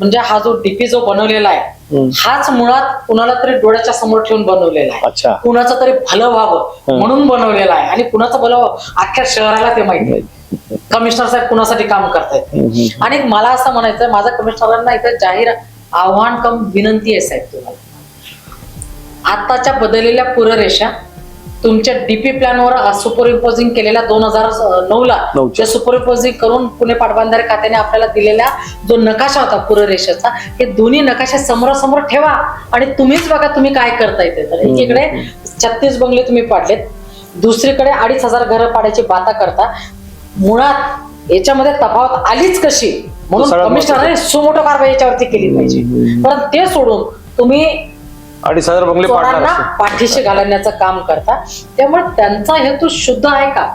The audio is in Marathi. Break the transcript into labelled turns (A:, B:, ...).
A: म्हणजे हा जो डीपी जो बनवलेला आहे. हाच मुळात कुणाला तरी डोळ्याच्या समोर ठेवून बनवलेला आहे. कुणाचं तरी भलं व्हावं. म्हणून बनवलेला आहे. आणि कुणाचं भलं व्हावं? अख्ख्या शहराला ते माहिती आहे. कमिशनर साहेब कुणासाठी काम करतायत. आणि मला असं म्हणायचं माझा कमिशनरांना इथं जाहीर आव्हान कम विनंती आहे साहेब तुम्हाला. आताच्या बदललेल्या पुररेषा तुमच्या डीपी प्लॅनवर सुपर इम्पोजिंग केलेल्या दोन हजार नऊ ला. ते सुपर इम्पोजिंग करून पुणे पाटबंधारे खात्याने आपल्याला दिलेला जो नकाशा होता पुररेषेचा हे दोन्ही नकाशे समोरासमोर ठेवा. आणि तुम्हीच बघा तुम्ही काय करताय ते. तर एकीकडे छत्तीस बंगले तुम्ही पाडलेत. दुसरीकडे अडीच हजार घरं पाडायची बाता करता. मुळात याच्यामध्ये तफावत आलीच कशी? म्हणून कमिशनरने सुमोटो कारवाई याच्यावरती केली पाहिजे. पण ते सोडून तुम्ही
B: अडीच हजार बंगले पाडणार
A: चोरांना
B: असते.
A: पाठीशी घालण्याचं काम करता त्यामुळे त्यांचा हेतू शुद्ध आहे का